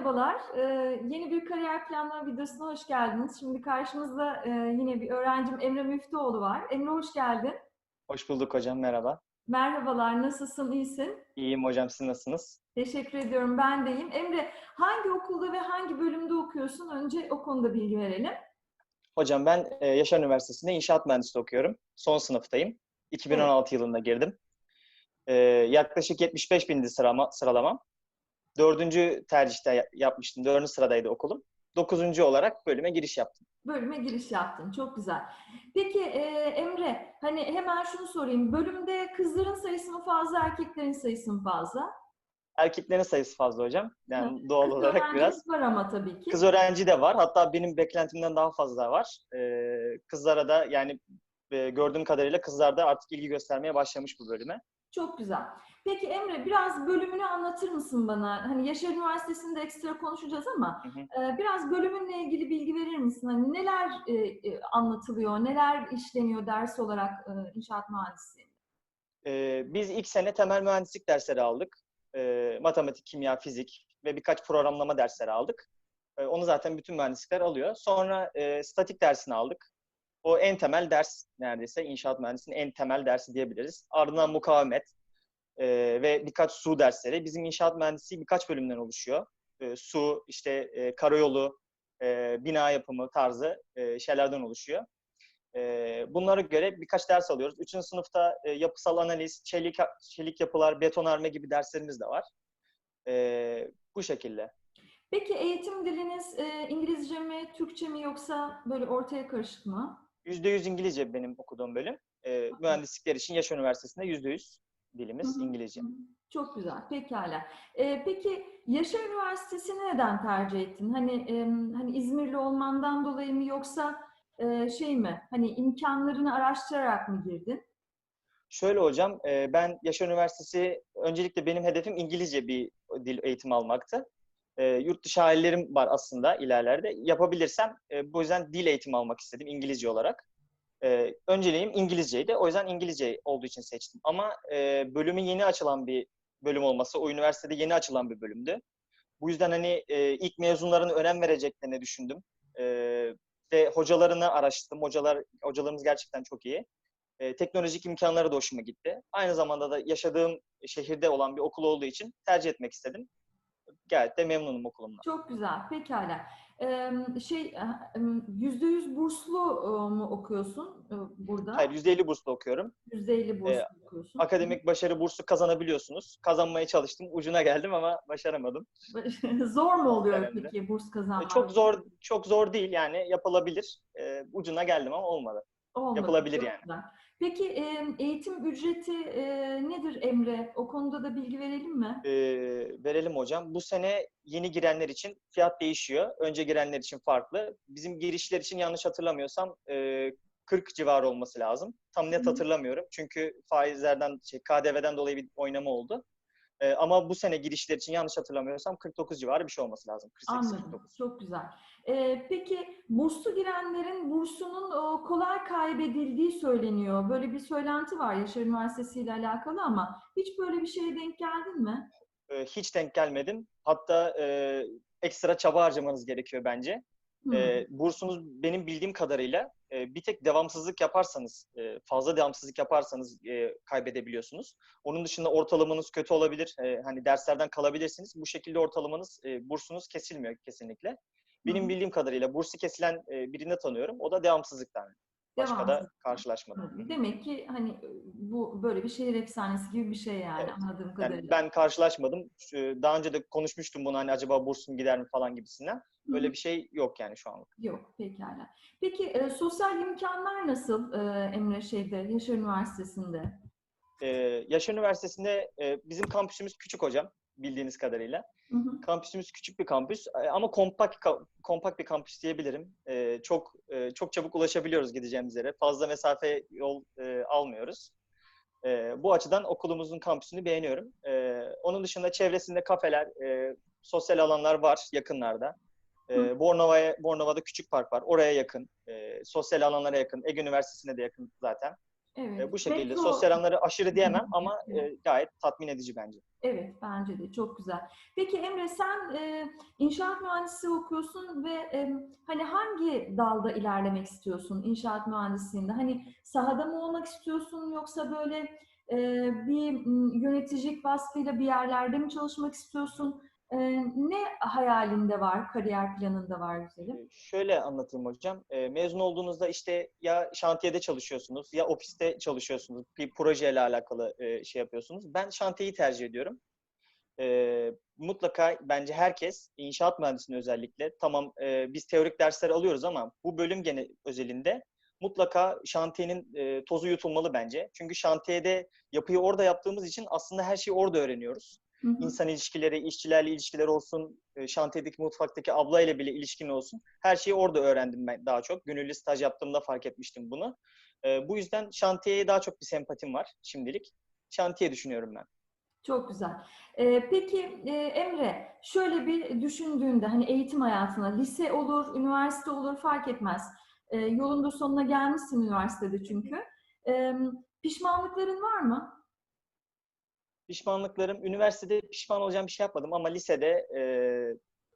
merhabalar. Ee, yeni bir kariyer planlama videosuna hoş geldiniz. Şimdi karşımızda e, yine bir öğrencim Emre Müftüoğlu var. Emre hoş geldin. Hoş bulduk hocam, merhaba. Merhabalar, nasılsın, iyisin? İyiyim hocam, siz nasılsınız? Teşekkür ediyorum, ben de iyiyim. Emre, hangi okulda ve hangi bölümde okuyorsun? Önce o konuda bilgi verelim. Hocam ben e, Yaşar Üniversitesi'nde inşaat mühendisliği okuyorum. Son sınıftayım. 2016 yılında girdim. E, yaklaşık 75 bindi sırama, sıralamam. Dördüncü tercihte ya- yapmıştım. Dördüncü sıradaydı okulum. Dokuzuncu olarak bölüme giriş yaptım. Bölüme giriş yaptın, çok güzel. Peki e, Emre, hani hemen şunu sorayım. Bölümde kızların sayısı mı fazla, erkeklerin sayısı mı fazla? Erkeklerin sayısı fazla hocam. Yani doğal Kız olarak biraz. var ama tabii ki. Kız öğrenci de var. Hatta benim beklentimden daha fazla var. E, kızlara da yani e, gördüğüm kadarıyla kızlar da artık ilgi göstermeye başlamış bu bölüme. Çok güzel. Peki Emre biraz bölümünü anlatır mısın bana? Hani Yaşar Üniversitesi'nde ekstra konuşacağız ama Hı hı. e, biraz bölümünle ilgili bilgi verir misin? Hani neler e, e, anlatılıyor, neler işleniyor ders olarak e, inşaat mühendisliğinde? Biz ilk sene temel mühendislik dersleri aldık. Matematik, kimya, fizik ve birkaç programlama dersleri aldık. Onu zaten bütün mühendislikler alıyor. Sonra e, statik dersini aldık. O en temel ders neredeyse inşaat mühendisliğinin en temel dersi diyebiliriz. Ardından mukavemet e, ve birkaç su dersleri. Bizim inşaat mühendisliği birkaç bölümden oluşuyor. E, su, işte e, karayolu, e, bina yapımı tarzı e, şeylerden oluşuyor. Ee, bunlara göre birkaç ders alıyoruz. Üçüncü sınıfta e, yapısal analiz, çelik, çelik yapılar, betonarme gibi derslerimiz de var. Ee, bu şekilde. Peki eğitim diliniz e, İngilizce mi, Türkçe mi yoksa böyle ortaya karışık mı? %100 İngilizce benim okuduğum bölüm. Ee, mühendislikler için Yaşar Üniversitesi'nde %100 dilimiz. İngilizce. Çok güzel, pekala. Ee, peki Yaşar Üniversitesi'ni neden tercih ettin? Hani em, hani İzmirli olmandan dolayı mı yoksa e, şey mi? Hani imkanlarını araştırarak mı girdin? Şöyle hocam, e, ben Yaşar Üniversitesi, öncelikle benim hedefim İngilizce bir dil eğitimi almaktı. E, yurt dışı hayallerim var aslında ilerlerde. Yapabilirsem e, bu yüzden dil eğitimi almak istedim İngilizce olarak. E, önceliğim İngilizceydi. O yüzden İngilizce olduğu için seçtim. Ama e, bölümün yeni açılan bir bölüm olması, o üniversitede yeni açılan bir bölümdü. Bu yüzden hani e, ilk mezunların önem vereceklerini düşündüm. E, ve hocalarını araştırdım. Hocalar, hocalarımız gerçekten çok iyi. E, teknolojik imkanları da hoşuma gitti. Aynı zamanda da yaşadığım şehirde olan bir okul olduğu için tercih etmek istedim. Gayet de memnunum okulumdan. Çok güzel, pekala. Şey em, yüzde yüz burslu e, mu okuyorsun e, burada? Hayır, %50 burslu okuyorum. Yüzde elli burslu Ee, okuyorsun. Akademik başarı bursu kazanabiliyorsunuz. Kazanmaya çalıştım. Ucuna geldim ama başaramadım. Zor mu oluyor Önemli. peki burs E, kazanmak? çok zor çok zor değil yani yapılabilir. E, ucuna geldim ama olmadı. Olmadı, Yapılabilir yani. güzel. Peki eğitim ücreti e, nedir Emre? O konuda da bilgi verelim mi? E, verelim hocam. Bu sene yeni girenler için fiyat değişiyor. Önce girenler için farklı. Bizim girişler için yanlış hatırlamıyorsam e, 40 civarı olması lazım. Tam net hatırlamıyorum. Çünkü faizlerden, şey, KDV'den dolayı bir oynama oldu. E, ama bu sene girişler için yanlış hatırlamıyorsam 49 civarı bir şey olması lazım. 48-49. Anladım. Çok güzel. E, peki burslu girenlerin bursunun o, kolay kaybedildiği söyleniyor. Böyle bir söylenti var Yaşar Üniversitesi ile alakalı ama hiç böyle bir şeye denk geldin mi? E, hiç denk gelmedim. Hatta e, ekstra çaba harcamanız gerekiyor bence. E, bursunuz benim bildiğim kadarıyla e, bir tek devamsızlık yaparsanız, e, fazla devamsızlık yaparsanız e, kaybedebiliyorsunuz. Onun dışında ortalamanız kötü olabilir. E, hani derslerden kalabilirsiniz. Bu şekilde ortalamanız, e, bursunuz kesilmiyor kesinlikle. Benim Hı. bildiğim kadarıyla bursu kesilen e, birini tanıyorum. O da devamsızlıktan. Başka da Devamsızlık. karşılaşmadım. Demek ki hani e, bu böyle bir şehir efsanesi gibi bir şey yani Evet. anladığım kadarıyla. Yani ben karşılaşmadım. Şu- Daha önce de konuşmuştum bunu hani acaba bursum gider mi falan gibisinden. Hı. Öyle bir şey yok yani şu anlık. Yok, pekala. Peki e, sosyal imkanlar nasıl e, Emre şeyde, Yaşar Üniversitesi'nde? Ee, Yaşar Üniversitesi'nde e, bizim kampüsümüz küçük hocam bildiğiniz kadarıyla. Hı hı. Kampüsümüz küçük bir kampüs e, ama kompakt kompakt bir kampüs diyebilirim. E, çok e, çok çabuk ulaşabiliyoruz gideceğimiz yere. Fazla mesafe yol e, almıyoruz. E, bu açıdan okulumuzun kampüsünü beğeniyorum. E, onun dışında çevresinde kafeler, e, sosyal alanlar var yakınlarda. E. Bornova'ya Bornova'da küçük park var. Oraya yakın. E, sosyal alanlara yakın. Ege Üniversitesi'ne de yakın zaten. Evet. E, bu şekilde. Metro- Sosyal anları aşırı diyemem ama e, gayet tatmin edici bence. Evet, bence de çok güzel. Peki Emre sen e, inşaat mühendisliği okuyorsun ve e, hani hangi dalda ilerlemek istiyorsun inşaat mühendisliğinde? Hani sahada mı olmak istiyorsun yoksa böyle e, bir yöneticilik vasfıyla bir yerlerde mi çalışmak istiyorsun? E, ne hayalinde var, kariyer planında var güzelim? Şöyle anlatayım hocam. E, mezun olduğunuzda işte ya şantiyede çalışıyorsunuz ya ofiste çalışıyorsunuz. Bir projeyle alakalı e, şey yapıyorsunuz. Ben şantiyeyi tercih ediyorum. E, mutlaka bence herkes inşaat mühendisliği özellikle tamam e, biz teorik dersler alıyoruz ama bu bölüm gene özelinde mutlaka şantiyenin e, tozu yutulmalı bence. Çünkü şantiyede yapıyı orada yaptığımız için aslında her şeyi orada öğreniyoruz. Hı hı. İnsan ilişkileri, işçilerle ilişkiler olsun, e, şantiyedeki mutfaktaki ablayla bile ilişkin olsun. Her şeyi orada öğrendim ben daha çok. Gönüllü staj yaptığımda fark etmiştim bunu. E, bu yüzden şantiyeye daha çok bir sempatim var şimdilik. Şantiye düşünüyorum ben. Çok güzel. Ee, peki e, Emre, şöyle bir düşündüğünde hani eğitim hayatına, lise olur, üniversite olur fark etmez. Ee, yolun da sonuna gelmişsin üniversitede çünkü. Ee, pişmanlıkların var mı? Pişmanlıklarım, üniversitede pişman olacağım bir şey yapmadım ama lisede e,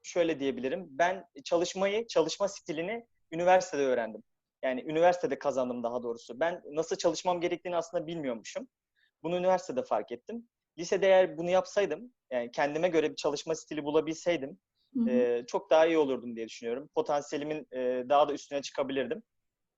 şöyle diyebilirim. Ben çalışmayı, çalışma stilini üniversitede öğrendim. Yani üniversitede kazandım daha doğrusu. Ben nasıl çalışmam gerektiğini aslında bilmiyormuşum. Bunu üniversitede fark ettim. Lisede eğer bunu yapsaydım, yani kendime göre bir çalışma stili bulabilseydim Hı hı. e, çok daha iyi olurdum diye düşünüyorum. Potansiyelimin e, daha da üstüne çıkabilirdim.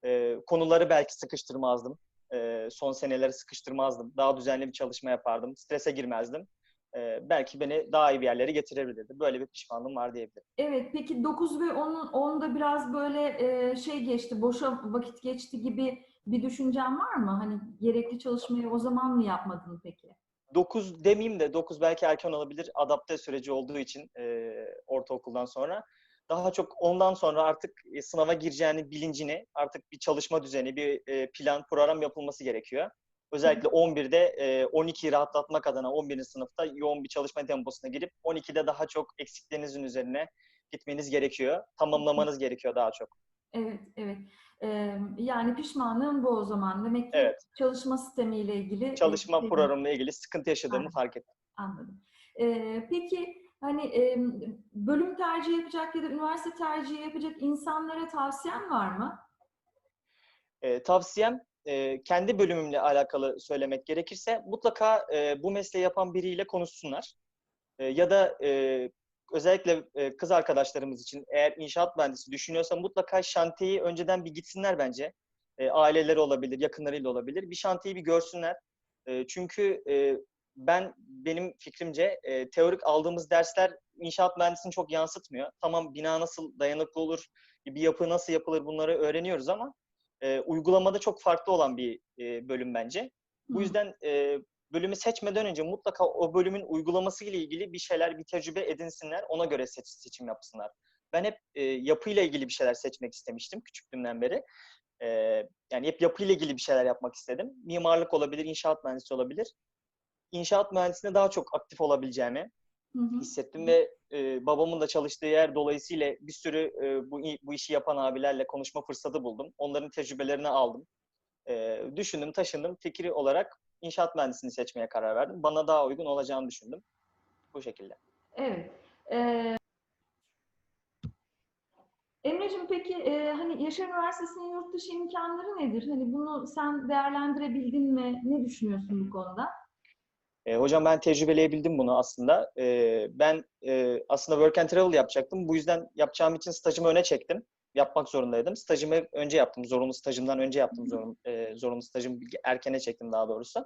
E, konuları belki sıkıştırmazdım. E, son seneleri sıkıştırmazdım. Daha düzenli bir çalışma yapardım. Strese girmezdim. E, belki beni daha iyi bir yerlere getirebilirdi. Böyle bir pişmanlığım var diyebilirim. Evet, peki 9 ve 10'un 10'da biraz böyle e, şey geçti, boşa vakit geçti gibi bir düşüncen var mı? Hani gerekli çalışmayı o zaman mı yapmadın peki? 9 demeyeyim de 9 belki erken olabilir. Adapte süreci olduğu için e, ortaokuldan sonra. Daha çok ondan sonra artık e, sınava gireceğini bilincini, artık bir çalışma düzeni, bir e, plan, program yapılması gerekiyor. Özellikle 11'de e, 12'yi rahatlatmak adına 11. sınıfta yoğun bir çalışma temposuna girip 12'de daha çok eksiklerinizin üzerine gitmeniz gerekiyor. Tamamlamanız gerekiyor daha çok. Evet, evet. Ee, yani pişmanlığın bu o zaman. Demek ki Evet. çalışma sistemiyle ilgili Çalışma e, programıyla ilgili sıkıntı yaşadığımı Aynen. fark ettim. Anladım. Ee, peki hani e, bölüm tercih yapacak ya da üniversite tercihi yapacak insanlara tavsiyen var mı? E, tavsiyem e, kendi bölümümle alakalı söylemek gerekirse mutlaka e, bu mesleği yapan biriyle konuşsunlar. E, ya da e, özellikle e, kız arkadaşlarımız için eğer inşaat mühendisi düşünüyorsa mutlaka şantiyeyi önceden bir gitsinler bence. E, aileleri olabilir, yakınlarıyla olabilir. Bir şantiyeyi bir görsünler. E, çünkü e, ben benim fikrimce e, teorik aldığımız dersler inşaat mühendisini çok yansıtmıyor. Tamam bina nasıl dayanıklı olur, bir yapı nasıl yapılır bunları öğreniyoruz ama e, uygulamada çok farklı olan bir e, bölüm bence. Bu yüzden e, bölümü seçmeden önce mutlaka o bölümün uygulaması ile ilgili bir şeyler, bir tecrübe edinsinler. Ona göre seç, seçim yapsınlar. Ben hep e, yapıyla ilgili bir şeyler seçmek istemiştim küçüklüğümden beri. E, yani hep yapıyla ilgili bir şeyler yapmak istedim. Mimarlık olabilir, inşaat mühendisi olabilir. İnşaat mühendisliğinde daha çok aktif olabileceğimi Hı hı. hissettim ve e, babamın da çalıştığı yer dolayısıyla bir sürü e, bu bu işi yapan abilerle konuşma fırsatı buldum. Onların tecrübelerini aldım. E, düşündüm, taşındım. Fikri olarak inşaat mühendisliğini seçmeye karar verdim. Bana daha uygun olacağını düşündüm. Bu şekilde. Evet. Ee, Emre'cim peki e, hani Yaşar Üniversitesi'nin yurt dışı imkanları nedir? Hani bunu sen değerlendirebildin mi? Ne düşünüyorsun bu konuda? E, hocam ben tecrübeleyebildim bunu aslında. E, ben e, aslında work and travel yapacaktım. Bu yüzden yapacağım için stajımı öne çektim. Yapmak zorundaydım. Stajımı önce yaptım. Zorunlu stajımdan önce yaptım. Zorun, e, zorunlu stajımı erkene çektim daha doğrusu.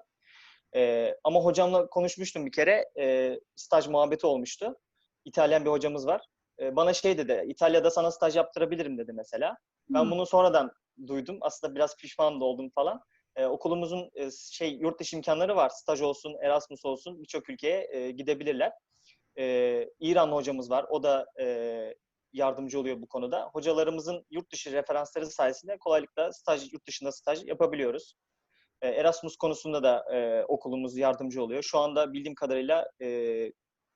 E, ama hocamla konuşmuştum bir kere. E, staj muhabbeti olmuştu. İtalyan bir hocamız var. E, bana şey dedi, İtalya'da sana staj yaptırabilirim dedi mesela. Ben bunu sonradan duydum. Aslında biraz pişman da oldum falan. Ee, okulumuzun e, şey yurt dışı imkanları var. Staj olsun, Erasmus olsun birçok ülkeye e, gidebilirler. Ee, İran hocamız var. O da e, yardımcı oluyor bu konuda. Hocalarımızın yurt dışı referansları sayesinde kolaylıkla staj yurt dışında staj yapabiliyoruz. Ee, Erasmus konusunda da e, okulumuz yardımcı oluyor. Şu anda bildiğim kadarıyla e,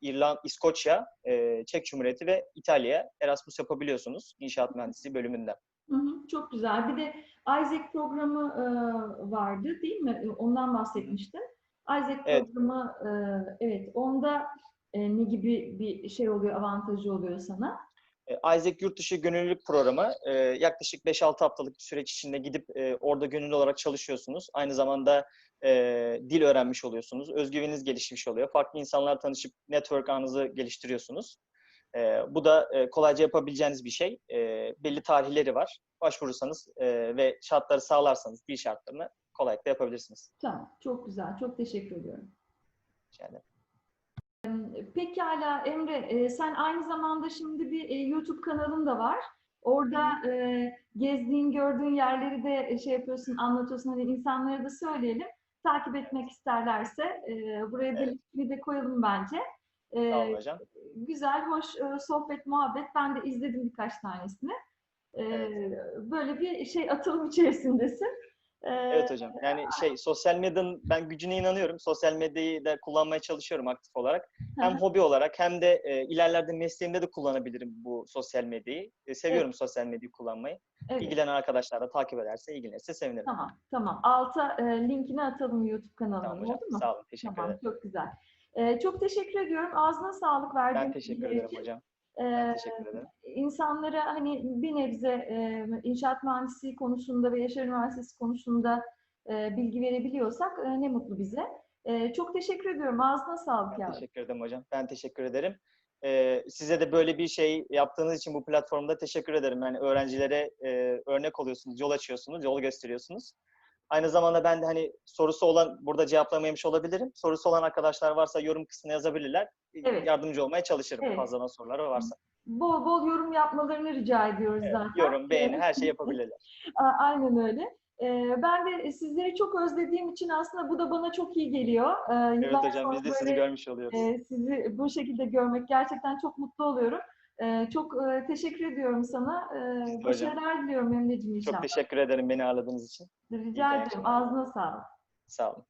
İrlanda, İskoçya, e, Çek Cumhuriyeti ve İtalya'ya Erasmus yapabiliyorsunuz inşaat mühendisliği bölümünde. Hı hı, çok güzel. Bir de Isaac programı e, vardı değil mi? E, Ondan bahsetmiştin. Isaac Evet. programı, e, evet, onda e, ne gibi bir şey oluyor, avantajı oluyor sana? E, Isaac Yurtdışı Gönüllülük Programı e, yaklaşık 5-6 haftalık bir süreç içinde gidip e, orada gönüllü olarak çalışıyorsunuz. Aynı zamanda e, dil öğrenmiş oluyorsunuz. Özgüveniniz gelişmiş oluyor. Farklı insanlarla tanışıp network ağınızı geliştiriyorsunuz. E, bu da e, kolayca yapabileceğiniz bir şey. E, belli tarihleri var. Başvurursanız e, ve şartları sağlarsanız dil şartlarını kolaylıkla yapabilirsiniz. Tamam, çok güzel. Çok teşekkür ediyorum. Yani, Pekala Emre, e, sen aynı zamanda şimdi bir e, YouTube kanalın da var. Orada e, gezdiğin, gördüğün yerleri de e, şey yapıyorsun, anlatıyorsun. Hani insanlara da söyleyelim. Takip etmek isterlerse e, buraya da Evet. linkini de koyalım bence. E, olun hocam. Güzel, hoş e, sohbet, muhabbet. Ben de izledim birkaç tanesini. E, Evet. Böyle bir şey atılım içerisindesin. E, Evet hocam. Yani şey sosyal medyanın ben gücüne inanıyorum. Sosyal medyayı da kullanmaya çalışıyorum aktif olarak. Hem Hı hobi olarak hem de e, ilerlerde mesleğimde de kullanabilirim bu sosyal medyayı. E, seviyorum sosyal medyayı kullanmayı. evet. İlgilenen arkadaşlar da takip ederse, ilgilenirse sevinirim. Tamam, tamam. Alta e, linkini atalım YouTube kanalına. Tamam hocam. oldu mu? Sağ olun. Teşekkür Tamam, ederim. çok güzel. Ee, çok teşekkür ediyorum. Ağzına sağlık verdiğin Ben teşekkür bilgiler ederim için. hocam. Ee, Ben teşekkür ederim. insanlara hani bir nebze e, inşaat mühendisliği konusunda ve Yaşar Üniversitesi konusunda e, bilgi verebiliyorsak e, ne mutlu bize. E, çok teşekkür ediyorum. Ağzına sağlık Ben yavrum. teşekkür ederim hocam. Ben teşekkür ederim. Ee, size de böyle bir şey yaptığınız için bu platformda teşekkür ederim. Yani öğrencilere e, örnek oluyorsunuz, yol açıyorsunuz, yol gösteriyorsunuz. Aynı zamanda ben de hani sorusu olan, burada cevaplamayamış olabilirim. Sorusu olan arkadaşlar varsa yorum kısmına yazabilirler. Evet. Yardımcı olmaya çalışırım Evet. fazladan soruları varsa. Bol bol yorum yapmalarını rica ediyoruz Evet, zaten. yorum, beğeni, her şey yapabilirler. Aynen öyle. Ee, Ben de sizleri çok özlediğim için aslında bu da bana çok iyi geliyor. Ee, Evet yıllar hocam biz de sizi görmüş oluyoruz. e, sizi bu şekilde görmek gerçekten çok mutlu oluyorum. Ee, Çok e, teşekkür ediyorum sana. Ee. Başarılar diliyorum Emre'ciğim inşallah. Çok teşekkür ederim beni ağırladığınız için. Rica ederim. Ağzına sağlık. Sağ olun.